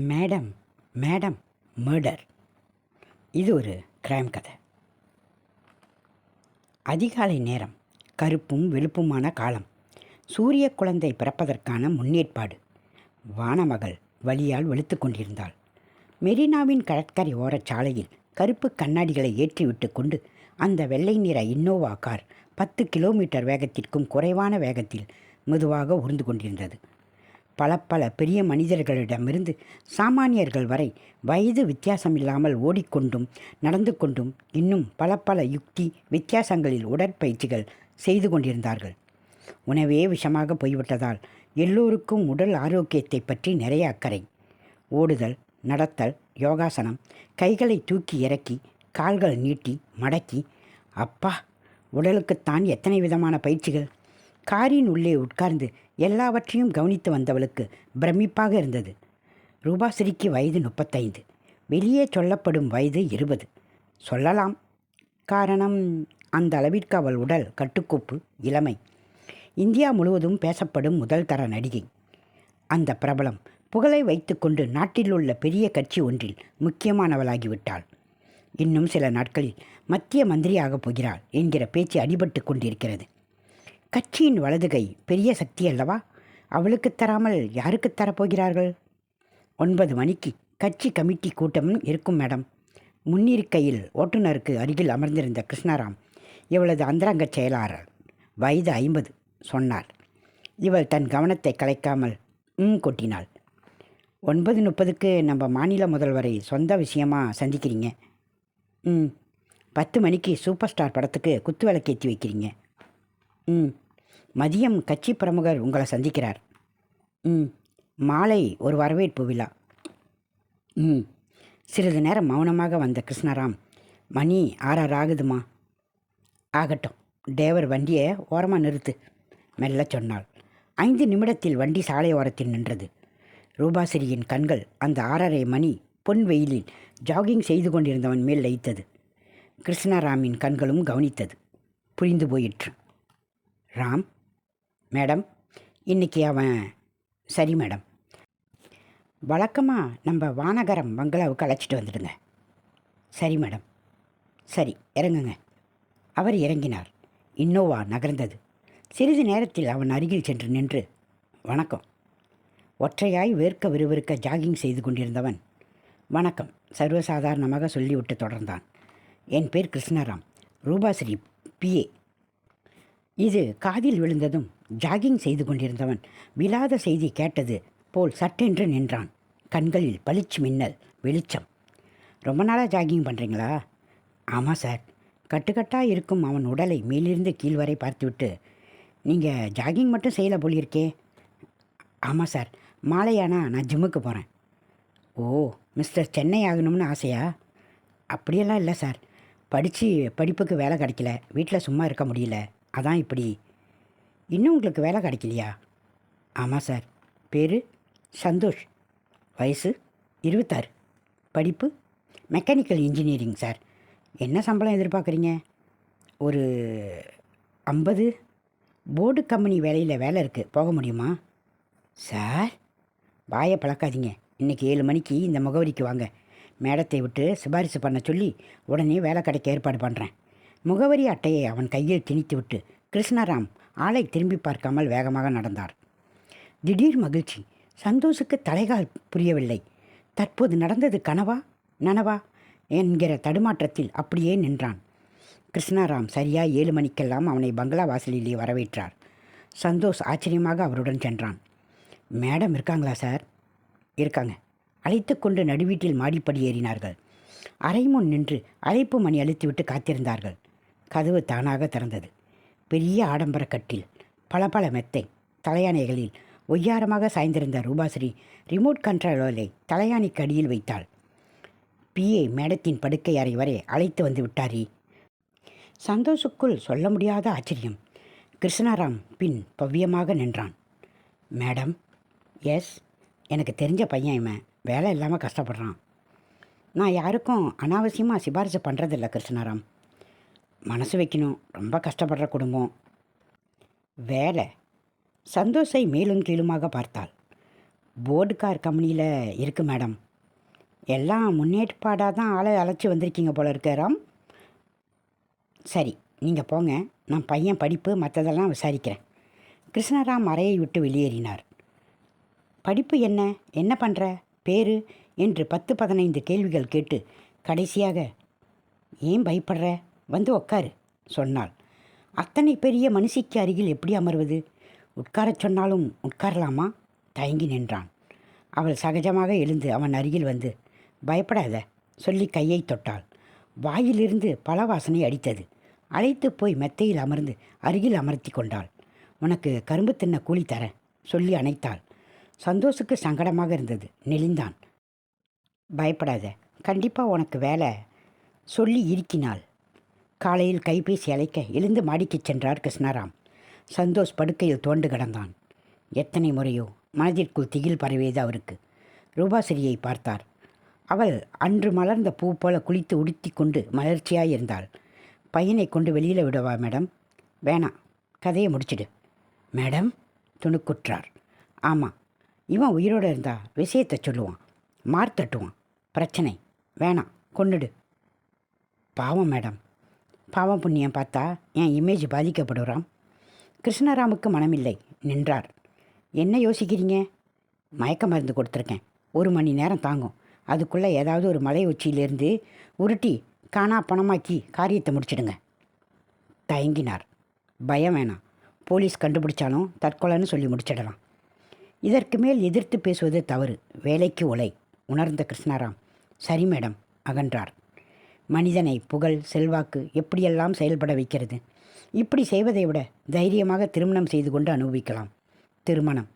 Madam madam murder இது ஒரு crime கதை. அதிகாலை நேரம் கருப்பும் வெளுப்புமான காலம். சூரிய குழந்தை பிறப்பதற்கான முன்னேற்பாடு. வானமகள் வழியால் வெளுத்து கொண்டிருந்தாள். மெரினாவின் கடற்கரை ஓரச் சாலையில் கருப்பு கண்ணாடிகளை ஏற்றிவிட்டு கொண்டு அந்த வெள்ளை நிற இன்னோவா கார் பத்து கிலோமீட்டர் வேகத்திற்கும் குறைவான வேகத்தில் மெதுவாக உருந்து கொண்டிருந்தது. பல பல பெரிய மனிதர்களிடமிருந்து சாமானியர்கள் வரை வயது வித்தியாசமில்லாமல் ஓடிக்கொண்டும் நடந்து கொண்டும் இன்னும் பல பல யுக்தி வித்தியாசங்களில் உடற்பயிற்சிகள் செய்து கொண்டிருந்தார்கள். உணவே விஷமாக போய்விட்டதால் எல்லோருக்கும் உடல் ஆரோக்கியத்தை பற்றி நிறைய அக்கறை. ஓடுதல் நடத்தல் யோகாசனம் கைகளை தூக்கி இறக்கி கால்கள் நீட்டி மடக்கி அப்பா உடலுக்குத்தான் எத்தனை விதமான பயிற்சிகள்? காரின் உள்ளே உட்கார்ந்து எல்லாவற்றையும் கவனித்து வந்தவளுக்கு பிரமிப்பாக இருந்தது. ரூபாஸ்ரீக்கு வயது முப்பத்தைந்து. வெளியே சொல்லப்படும் வயது இருபது. சொல்லலாம். காரணம் அந்த அளவிற்கு அவள் உடல் கட்டுக்கோப்பு இளமை. இந்தியா முழுவதும் பேசப்படும் முதல் தர நடிகை. அந்த பிரபலம் புகழை வைத்துக்கொண்டு நாட்டில் உள்ள பெரிய கட்சி ஒன்றில் முக்கியமானவளாகிவிட்டாள். இன்னும் சில நாட்களில் மத்திய மந்திரியாகப் போகிறாள் என்கிற பேச்சு அடிபட்டு கொண்டிருக்கிறது. கட்சியின் வலதுகை பெரிய சக்தி அல்லவா? அவளுக்கு தராமல் யாருக்கு தரப்போகிறார்கள்? ஒன்பது மணிக்கு கட்சி கமிட்டி கூட்டமும் இருக்கும் மேடம். முன்னிருக்கையில் ஓட்டுநருக்கு அருகில் அமர்ந்திருந்த கிருஷ்ணாராம் இவளது அந்தரங்க செயலாளர் வயது ஐம்பது சொன்னார். இவள் தன் கவனத்தை கலைக்காமல் ம் கொட்டினாள். ஒன்பது முப்பதுக்கு நம்ம மாநில முதல்வரை சொந்த விஷயமா சந்திக்கிறீங்க? ம் பத்து மணிக்கு சூப்பர் ஸ்டார் படத்துக்கு குத்துவிளக்கேற்றி வைக்கிறீங்க. ம். மதியம் கட்சி பிரமுகர் உங்களை சந்திக்கிறார். ம். மாலை ஒரு வரவேற்பு விழா. ம். சிறிது நேரம் மௌனமாக வந்த கிருஷ்ணராம் மணி ஆறாறு ஆகுதுமா? ஆகட்டும். தேவர் வண்டியை ஓரமாக நிறுத்து மெல்ல சொன்னாள். ஐந்து நிமிடத்தில் வண்டி சாலை ஓரத்தில் நின்றது. ரூபாசிரியின் கண்கள் அந்த ஆறரை மணி பொன் வெயிலில் ஜாகிங் செய்து கொண்டிருந்தவன் மேல் லயித்தது கிருஷ்ணராமின் கண்களும் கவனித்தது. புரிந்து போயிற்று. ராம் மேடம் இன்னைக்கு அவன் சரி மேடம். வழக்கமாக நம்ம வானகரம் பங்களாவுக்கு அழைச்சிட்டு வந்துடுங்க. சரி மேடம். சரி இறங்குங்க. அவர் இறங்கினார். இன்னோவா நகர்ந்தது. சிறிது நேரத்தில் அவன் அருகில் சென்று நின்று வணக்கம். ஒற்றையாய் வேர்க்க விறுவிறுக்க ஜாகிங் செய்து கொண்டிருந்தவன் வணக்கம். சர்வசாதாரணமாக சொல்லிவிட்டு தொடர்ந்தான். என் பேர் கிருஷ்ணராம். ரூபாஸ்ரீ பிஏ இது காதில் விழுந்ததும் ஜாகிங் செய்து கொண்டிருந்தவன் விழாத செய்தி கேட்டது போல் சட்டென்று நின்றான். கண்களில் பளிச்சு மின்னல் வெளிச்சம். ரொம்ப நாளாக ஜாகிங் பண்ணுறீங்களா ஆமாம் சார். கட்டுக்கட்டாக இருக்கும் அவன் உடலை மேலிருந்து கீழ் வரை பார்த்துவிட்டு நீங்கள் ஜாகிங் மட்டும் செய்யலை போலிருக்கே. ஆமாம் சார். மாலையானா நான் ஜிம்முக்கு போகிறேன் ஓ மிஸ்டர் சென்னை ஆகணும்னு ஆசையா? அப்படியெல்லாம் இல்லை சார். படித்து படிப்புக்கு வேலை கிடைக்கல. வீட்டில் சும்மா இருக்க முடியல. அதான் இப்படி. இன்னும் உங்களுக்கு வேலை கிடைக்கலையா? ஆமாம் சார். பேர் சந்தோஷ். வயசு இருபத்தாறு. படிப்பு மெக்கானிக்கல் இன்ஜினியரிங் சார். என்ன சம்பளம் எதிர்பார்க்குறீங்க? ஒரு ஐம்பது. போர்டு கம்பெனி வேலையில் வேலை இருக்குது போக முடியுமா? சார் வாயை பழக்காதீங்க. இன்றைக்கி ஏழு மணிக்கு இந்த முகவரிக்கு வாங்க. மேடத்தை விட்டு சிபாரிசு பண்ண சொல்லி உடனே வேலை கிடைக்க ஏற்பாடு பண்ணுறேன் முகவரி அட்டையை அவன் கையில் திணித்துவிட்டு கிருஷ்ணராம் ஆளை திரும்பி பார்க்காமல் வேகமாக நடந்தார். திடீர் மகிழ்ச்சி. சந்தோஷுக்கு தலைகால் புரியவில்லை. தற்போது நடந்தது கனவா? நனவா? என்கிற தடுமாற்றத்தில் அப்படியே நின்றான். கிருஷ்ணாராம் சரியா ஏழு மணிக்கெல்லாம் அவனை பங்களா வாசலிலே வரவேற்றார். சந்தோஷ் ஆச்சரியமாக அவருடன் சென்றான். மேடம் இருக்காங்களா சார்? இருக்காங்க. அழைத்து கொண்டு நடுவீட்டில் மாடிப்படி ஏறினார்கள். அரை முன் நின்று அழைப்பு மணி அழுத்திவிட்டு காத்திருந்தார்கள். கதவு தானாக திறந்தது. பெரிய ஆடம்பர கட்டில் பளபள மெத்தை தலையானைகளில் ஒய்யாரமாக சாய்ந்திருந்த ரூபாஸ்ரீ ரிமோட் கண்ட்ரோலை தலையாணிக்கு அடியில் வைத்தாள். பிஏ மேடத்தின் படுக்கை அறை வரை அழைத்து வந்து விட்டாரி. சந்தோஷுக்குள் சொல்ல முடியாத ஆச்சரியம். கிருஷ்ணாராம் பின் பவ்யமாக நின்றான். மேடம் எஸ் எனக்கு தெரிஞ்ச பையன் இவன். வேலை இல்லாமல் கஷ்டப்படுறான். நான் யாருக்கும் அனாவசியமாக சிபாரிசு பண்ணுறதில்ல கிருஷ்ணாராம். மனசு வைக்கணும். ரொம்ப கஷ்டப்படுற குடும்பம். வேலை. சந்தோஷை மேலும் கீழுமாக பார்த்தாள். போர்டு கார் கம்பெனியில் இருக்கு மேடம். எல்லாம் முன்னேற்பாடாக தான் ஆளை அழைச்சி வந்திருக்கீங்க போல இருக்கிறாம் சரி நீங்கள் போங்க. நான் பையன் படிப்பு மற்றதெல்லாம் விசாரிக்கிறேன். கிருஷ்ணராம் அறையை விட்டு வெளியேறினார். படிப்பு என்ன? என்ன பண்ணுற பேரு? என்று பத்து பதினைந்து கேள்விகள் கேட்டு கடைசியாக ஏன் பயப்படுற? வந்து உட்காரு சொன்னாள். அத்தனை பெரிய மனுஷிக்கு அருகில் எப்படி அமர்வது? உட்காரச் சொன்னாலும் உட்காரலாமா? தயங்கி நின்றான். அவள் சகஜமாக எழுந்து அவன் அருகில் வந்து பயப்படாத சொல்லி கையை தொட்டாள். வாயிலிருந்து பல வாசனை அடித்தது. அழைத்து போய் மெத்தையில் அமர்ந்து அருகில் அமர்த்தி கொண்டாள். உனக்கு கரும்பு தின்ன கூலி தரேன் சொல்லி அணைத்தாள். சந்தோஷுக்கு சங்கடமாக இருந்தது. நெளிந்தான். பயப்படாத கண்டிப்பாக உனக்கு வேலை சொல்லி இருக்கினாள் காலையில் கைபேசி அழைக்க எழுந்து மாடிக்குச் சென்றார் கிருஷ்ணராம். சந்தோஷ் படுக்கையில் தோண்டு கிடந்தான். எத்தனை முறையோ மனதிற்குள் திகில் பரவியது அவருக்கு. ரூபாசிரியை பார்த்தார். அவள் அன்று மலர்ந்த பூ போல குளித்து உடுத்தி கொண்டு மலர்ச்சியாய் இருந்தாள். பையனை கொண்டு வெளியில் விடவா மேடம்? வேணாம் கதையை முடிச்சிடு. மேடம்? துணுக்குற்றார். ஆமாம் இவன் உயிரோடு இருந்தா விஷயத்தை சொல்லுவான். மார்த்தட்டுவான். பிரச்சனை. வேணாம் கொன்னுடு. பாவம் மேடம். பாவம் புண்ணியம் பார்த்தா என் இமேஜ் பாதிக்கப்படுறாம் கிருஷ்ணராமுக்கு மனமில்லை. நின்றார். என்ன யோசிக்கிறீங்க? மயக்க மருந்து கொடுத்துருக்கேன். ஒரு மணி நேரம் தாங்கும். அதுக்குள்ளே ஏதாவது ஒரு மலை உச்சியிலேருந்து உருட்டி காணா பணமாக்கி காரியத்தை முடிச்சிடுங்க. தயங்கினார். பயம் வேணாம். போலீஸ் கண்டுபிடிச்சாலும் தற்கொலைன்னு சொல்லி முடிச்சிடலாம். இதற்கு மேல் எதிர்த்து பேசுவது தவறு. வேலைக்கு உலை உணர்ந்த கிருஷ்ணாராம் சரி மேடம் அகன்றார். மனிதனை புகழ் செல்வாக்கு எப்படியெல்லாம் செயல்பட வைக்கிறது? இப்படி செய்வதை விட தைரியமாக திருமணம் செய்து கொண்டு அனுபவிக்கலாம். திருமணம்.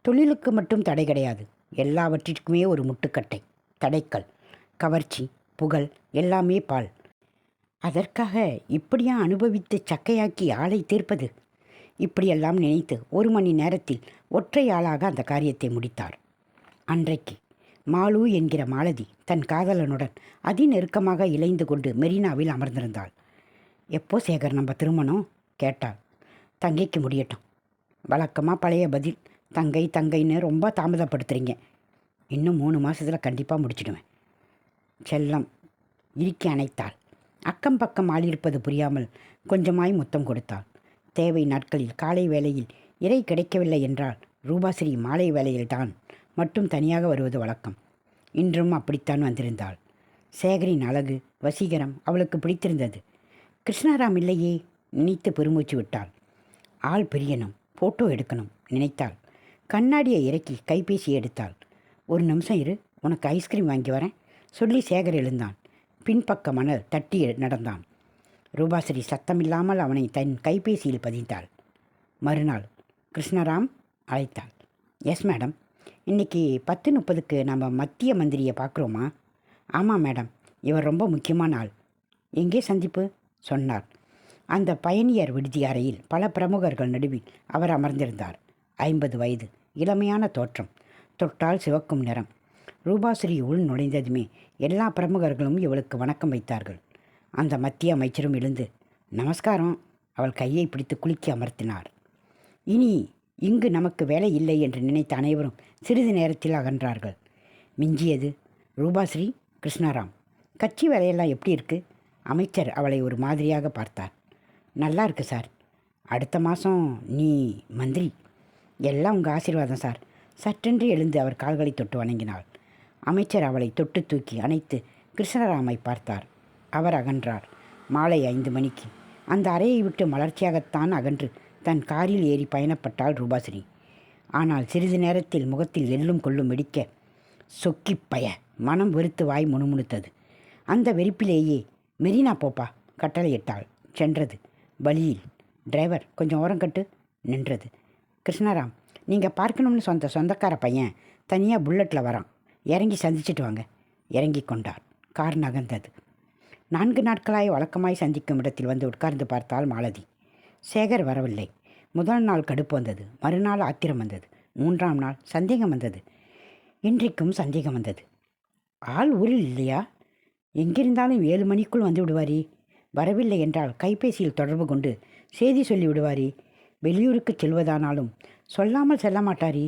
தொழிலுக்கு மட்டும் தடை கிடையாது. எல்லாவற்றிற்குமே ஒரு முட்டுக்கட்டை. தடைக்கல் கவர்ச்சி புகழ் எல்லாமே பால். அதற்காக இப்படியா அனுபவித்து சக்கையாக்கி ஆளை தீர்ப்பது? இப்படியெல்லாம் நினைத்து ஒரு மணி நேரத்தில் ஒற்றை ஆளாக அந்த காரியத்தை முடித்தார். அன்றைக்கு மாலு என்கிற மாலதி தன் காதலனுடன் அதி நெருக்கமாக இழைந்து கொண்டு மெரினாவில் அமர்ந்திருந்தாள். எப்போ சேகர் நம்ம திருமணம்? கேட்டாள். தங்கைக்கு முடியட்டும். வழக்கமாக பழைய பதில். தங்கை தங்கைன்னு ரொம்ப தாமதப்படுத்துகிறீங்க இன்னும் மூணு மாதத்தில் கண்டிப்பாக முடிச்சிடுவேன். செல்லம் இறுக்கி அணைத்தாள். அக்கம் பக்கம் ஆளிருப்பது புரியாமல் கொஞ்சமாய் முத்தம் கொடுத்தாள். தேவை நாட்களில் காலை வேளையில் இறை கிடைக்கவில்லை என்றால் ரூபாஸ்ரீ மாலை வேளையில்தான் மட்டும் தனியாக வருவது வழக்கம். இன்றும் அப்படித்தான் வந்திருந்தாள். சேகரின் அழகு வசீகரம் அவளுக்கு பிடித்திருந்தது. கிருஷ்ணராம் இல்லையே நினைத்து பெருமூச்சு விட்டாள். ஆள் பிரியணும் ஃபோட்டோ எடுக்கணும் நினைத்தாள். கண்ணாடியை இறக்கி கைபேசி எடுத்தாள். ஒரு நிமிஷம் இரு உனக்கு ஐஸ்கிரீம் வாங்கி வரேன். சொல்லி சேகர் எழுந்தான். பின்பக்க மணல் தட்டி நடந்தான். ரூபாஸ்ரீ சத்தமில்லாமல் அவனை தன் கைபேசியில் பதிந்தாள். மறுநாள் கிருஷ்ணராம் அழைத்தாள். எஸ் மேடம் இன்னைக்கு பத்து முப்பதுக்கு நம்ம மத்திய மந்திரியை பார்க்குறோமா? ஆமாம் மேடம். இவர் ரொம்ப முக்கியமான ஆள். எங்கே சந்திப்பு? சொன்னார். அந்த பயணியர் விடுதி அறையில் பல பிரமுகர்கள் நடுவில் அவர் அமர்ந்திருந்தார். ஐம்பது வயது. இளமையான தோற்றம். தொட்டால் சிவக்கும் நிறம். ரூபாஸ்ரீ உள் நுழைந்ததுமே எல்லா பிரமுகர்களும் இவளுக்கு வணக்கம் வைத்தார்கள். அந்த மத்திய அமைச்சரும் எழுந்து நமஸ்காரம். அவள் கையை பிடித்து குலுக்கி அமர்த்தினார். இனி இங்கு நமக்கு வேலை இல்லை என்று நினைத்த அனைவரும் சிறிது நேரத்தில் அகன்றார்கள். மிஞ்சியது ரூபாஸ்ரீ கிருஷ்ணாராம். கட்சி வேலையெல்லாம் எப்படி இருக்கு? அமைச்சர் அவளை ஒரு மாதிரியாக பார்த்தார். நல்லா இருக்கு சார். அடுத்த மாதம் நீ மந்திரி. எல்லாம் உங்கள் ஆசீர்வாதம் சார். சற்றென்று எழுந்து அவர் கால்களை தொட்டு வணங்கினாள். அமைச்சர் அவளை தொட்டு தூக்கி அணைத்து கிருஷ்ணராமை பார்த்தார். அவர் அகன்றார். மாலை ஐந்து மணிக்கு. அந்த அறையை விட்டு மலர்ச்சியாகத்தான் அகன்று தன் காரில் ஏறி பயணப்பட்டாள் ரூபாசினி. ஆனால் சிறிது நேரத்தில் முகத்தில் எள்ளும் கொள்ளும் வெடிக்க சொக்கிப் பய மனம் வெறுத்து வாய் முணுமுணுத்தது. அந்த வெறுப்பிலேயே மெரினா போப்பா கட்டளையிட்டாள் சென்றது. வழியில் டிரைவர் கொஞ்சம் ஓரம் கட்டு. நின்றது. கிருஷ்ணராம் நீங்கள் பார்க்கணும்னு சொந்த சொந்தக்கார பையன் தனியாக புல்லட்டில் வரான். இறங்கி சந்திச்சிட்டு வாங்க. இறங்கி கொண்டார் கார் நகர்ந்தது. நான்கு நாட்களாய் வழக்கமாய் சந்திக்கும் இடத்தில் வந்து உட்கார்ந்து பார்த்தால் மாலதி. சேகர் வரவில்லை. முதல் நாள் கடுப்பு வந்தது. மறுநாள் ஆத்திரம் வந்தது. மூன்றாம் நாள் சந்தேகம் வந்தது. இன்றைக்கும் சந்தேகம் வந்தது. ஆள் ஊரில் இல்லையா? எங்கிருந்தாலும் ஏழு மணிக்குள் வந்து விடுவாரி. வரவில்லை என்றால் கைபேசியில் தொடர்பு கொண்டு செய்தி சொல்லி விடுவாரி. வெளியூருக்கு செல்வதானாலும் சொல்லாமல் செல்ல மாட்டாரி.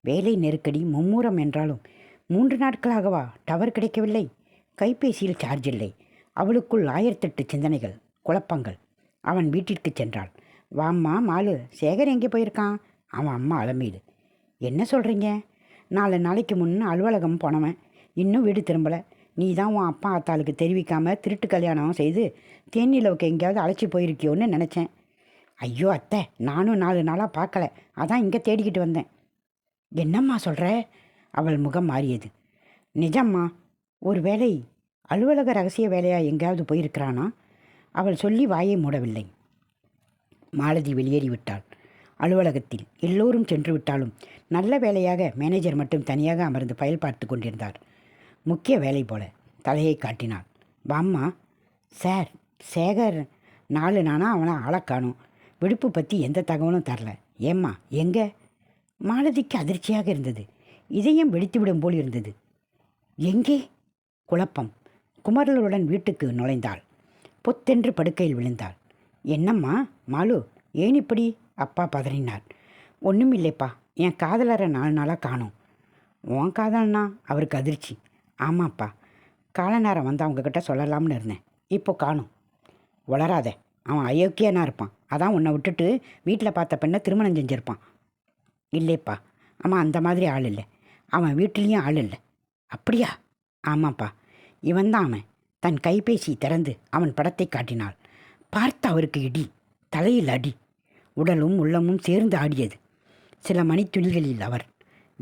வேலை நெருக்கடி மும்மூரம் என்றாலும் மூன்று நாட்களாகவா டவர் கிடைக்கவில்லை? கைபேசியில் சார்ஜ் இல்லை. அவளுக்குள் ஆயிரத்தெட்டு சிந்தனைகள் குழப்பங்கள். அவன் வீட்டிற்கு சென்றாள். வாம்மா மாலு. சேகர் எங்கே போயிருக்கான்? அவன் அம்மா அலம்பிடு என்ன சொல்கிறீங்க நாலு நாளைக்கு முன்னே அலுவலகம் போனவன். இன்னும் வீடு திரும்பலை. நீ தான் உன் அப்பா அத்தாளுக்கு தெரிவிக்காமல் திருட்டு கல்யாணம் செய்து தேனிலவுக்கு எங்கேயாவது அழைச்சி போயிருக்கியோன்னு நினச்சேன். ஐயோ அத்தை. நானும் நாலு நாளாக பார்க்கல. அதான் இங்கே தேடிக்கிட்டு வந்தேன். என்னம்மா சொல்கிற அவள் முகம் மாறியது. நிஜம்மா ஒரு வேலை அலுவலக ரகசிய வேலையாக எங்கேயாவது போயிருக்கிறானா? அவள் சொல்லி வாயை மூடவில்லை. மாலதி வெளியேறிவிட்டாள். அலுவலகத்தில் எல்லோரும் சென்று விட்டாலும் நல்ல வேலையாக மேனேஜர் மட்டும் தனியாக அமர்ந்து பயல் பார்த்து கொண்டிருந்தார். முக்கிய வேலை போல தலையை காட்டினாள். பாம்மா சார் சேகர் நாலு நானா அவனை ஆளை காணும். விடுப்பு பற்றி எந்த தகவலும் தரல. ஏம்மா எங்கே? மாலதிக்கு அதிர்ச்சியாக இருந்தது. இதயம் வெடித்துவிடும் போல் இருந்தது. எங்கே? குழப்பம். குமரலருடன் வீட்டுக்கு நுழைந்தாள். பொத்தென்று படுக்கையில் விழுந்தாள். என்னம்மா? மாலு ஏன் இப்படி? அப்பா பதறினார். ஒன்றும் இல்லைப்பா. என் காதலரை நாலு நாளாக காணோம். உன் காதல்னா அவருக்கு அதிர்ச்சி. ஆமாப்பா. கால நேரம் வந்து அவங்கக்கிட்ட சொல்லலாம்னு இருந்தேன். இப்போ காணும். வளராத. அவன் அயோக்கியனா இருப்பான். அதான் உன்னை விட்டுட்டு வீட்டில் பார்த்த பெண்ணை திருமணம் செஞ்சுருப்பான். இல்லைப்பா. ஆமாம் அந்த மாதிரி ஆள் இல்லை. அவன் வீட்டிலையும் ஆள் இல்லை. அப்படியா? ஆமாப்பா. இவன் தான் அவன். தன் கைபேசி திறந்து அவன் படத்தை காட்டினாள். பார்த்த அவருக்கு இடி. தலையில் அடி. உடலும் உள்ளமும் சேர்ந்து ஆடியது. சில மணித்துளிகளில் அவர்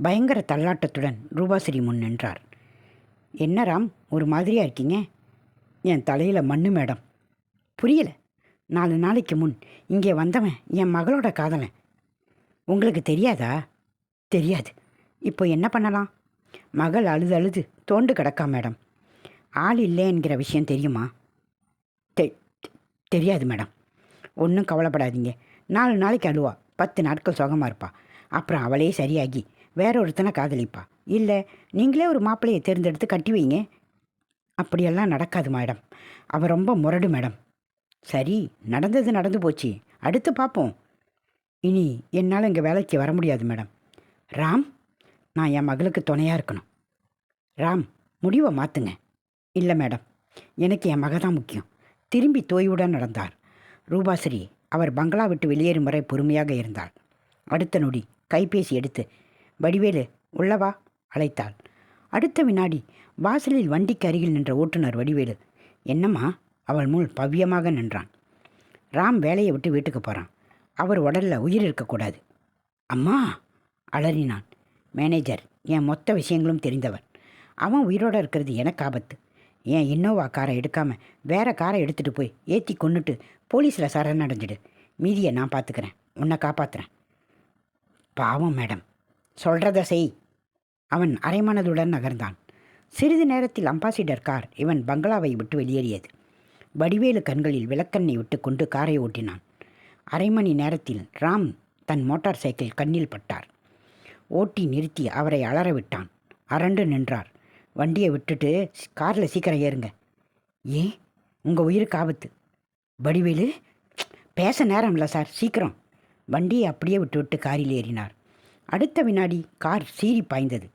பயங்கர தள்ளாட்டத்துடன் ரூபாசிரி முன் நின்றார். என்ன ராம் ஒரு மாதிரியா இருக்கீங்க? என் தலையில் மண்ணு மேடம். புரியல. நாலு நாளைக்கு முன் இங்கே வந்தவன் என் மகளோட காதலன். உங்களுக்கு தெரியாதா? தெரியாது. இப்போ என்ன பண்ணலாம்? மகள் அழுது அழுது தோண்டு கிடக்கா மேடம். ஆள் இல்லை என்கிற விஷயம் தெரியுமா? தெரியாது மேடம். ஒன்றும் கவலைப்படாதீங்க. நாலு நாளைக்கு அழுவா. பத்து நாட்கள் சுகமாக இருப்பா. அப்புறம் அவளே சரியாகி வேற ஒருத்தனை காதலிப்பா. இல்லை நீங்களே ஒரு மாப்பிள்ளையை தேர்ந்தெடுத்து கட்டி வைங்க. அப்படியெல்லாம் நடக்காது மேடம். அவள் ரொம்ப முரடு மேடம். சரி நடந்தது நடந்து போச்சு. அடுத்து பார்ப்போம் இனி என்னால் இங்கே வேலைக்கு வர முடியாது மேடம். ராம் நான் என் மகளுக்கு துணையாக இருக்கணும். ராம் முடிவை மாற்றுங்க இல்லை மேடம் எனக்கு என் மக தான் முக்கியம். திரும்பி தோய்வுடன் நடந்தார். ரூபாஸ்ரீ அவர் பங்களா விட்டு வெளியேறும் வரை பொறுமையாக இருந்தாள். அடுத்த நொடி கைபேசி எடுத்து வடிவேலு உள்ளவா அழைத்தாள். அடுத்த வினாடி வாசலில் வண்டிக்கு அருகில் நின்ற ஓட்டுநர் வடிவேலு என்னம்மா? அவள் முள் பவ்யமாக நின்றான். ராம் வேலையை விட்டு வீட்டுக்கு போகிறான் அவர் உடலில் உயிர் இருக்கக்கூடாது. அம்மா! அலறினான். மேனேஜர் என் மொத்த விஷயங்களும் தெரிந்தவன். அவன் உயிரோட இருக்கிறது எனக்கு ஆபத்து. ஏன் இன்னோவா காரை எடுக்காமல் வேற காரை எடுத்துட்டு போய் ஏற்றி கொண்டுட்டு போலீஸில் சரணடைஞ்சிடு. மீதியை நான் பார்த்துக்கிறேன் உன்னை காப்பாற்றுறேன் பாவம் மேடம். சொல்கிறத செய். அவன் அரைமனதுடன் நகர்ந்தான். சிறிது நேரத்தில் அம்பாசிடர் கார் இவன் பங்களாவை விட்டு வெளியேறியது. வடிவேலு கண்களில் விளக்கண்ணை விட்டு கொண்டு காரை ஓட்டினான். அரை மணி நேரத்தில் ராம் தன் மோட்டார் சைக்கிள் கண்ணில் பட்டார். ஓட்டி நிறுத்தி அவரை அலற விட்டான் அரண்டு நின்றார். வண்டியை விட்டுட்டு காரில் சீக்கிரம் ஏறுங்க. ஏன்? உங்கள் உயிருக்கு ஆபத்து. வடிவேலு பேச நேரம் இல்லை சார் சீக்கிரம். வண்டியை அப்படியே விட்டு விட்டு காரில் ஏறினார். அடுத்த வினாடி கார் சீறி பாய்ந்தது.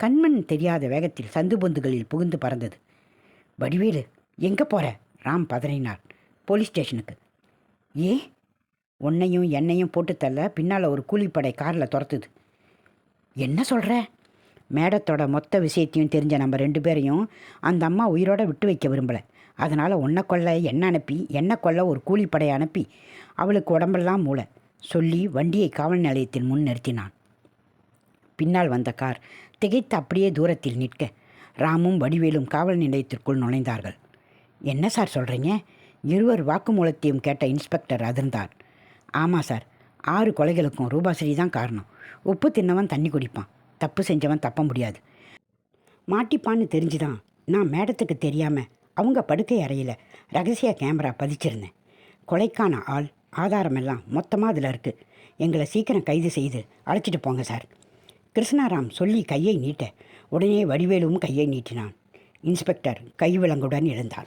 கண்மண் தெரியாத வேகத்தில் சந்து பொந்துகளில் புகுந்து பறந்தது. வடிவேலு எங்கே போற? ராம் பதறினார் போலீஸ் ஸ்டேஷனுக்கு. ஏ உன்னையும் என்னையும் போட்டு தள்ள பின்னால் ஒரு கூலிப்படை காரில் துரத்துது. என்ன சொல்கிற மேடத்தோட மொத்த விஷயத்தையும் தெரிஞ்ச நம்ம ரெண்டு பேரையும் அந்த அம்மா உயிரோட விட்டு வைக்க விரும்பலை. அதனால் உன்னை கொல்ல என்ன அனுப்பி என்ன கொல்ல ஒரு கூலிப்படை அனுப்பி அவளுக்கு உடம்பெல்லாம் மூளை சொல்லி வண்டியை காவல் நிலையத்தில் முன் நிறுத்தினான். பின்னால் வந்த கார் திகைத்து அப்படியே தூரத்தில் நிற்க ராமும் வடிவேலும் காவல் நிலையத்திற்குள் நுழைந்தார்கள். என்ன சார் சொல்கிறீங்க இருவர் வாக்குமூலத்தையும் கேட்ட இன்ஸ்பெக்டர் அதிர்ந்தார். ஆமாம் சார் ஆறு கொலைகளுக்கும் ரூபாஸ்ரீ தான் காரணம். உப்பு தின்னவன் தண்ணி குடிப்பான். தப்பு செஞ்சவன் தப்ப முடியாது. மாட்டிப்பான்னு தெரிஞ்சுதான் நான் மேடத்துக்கு தெரியாமல் அவங்க படுக்கை அறையில் ரகசிய கேமரா பதிச்சிருந்தேன். கொலைக்கான ஆள் ஆதாரமெல்லாம் மொத்தமாக அதில் இருக்குது எங்களை சீக்கிரம் கைது செய்து அழைச்சிட்டு போங்க சார். கிருஷ்ணாராம் சொல்லி கையை நீட்ட உடனே வடிவேலுவும் கையை நீட்டினான். இன்ஸ்பெக்டர் கை விலங்குடன் எழுந்தாள்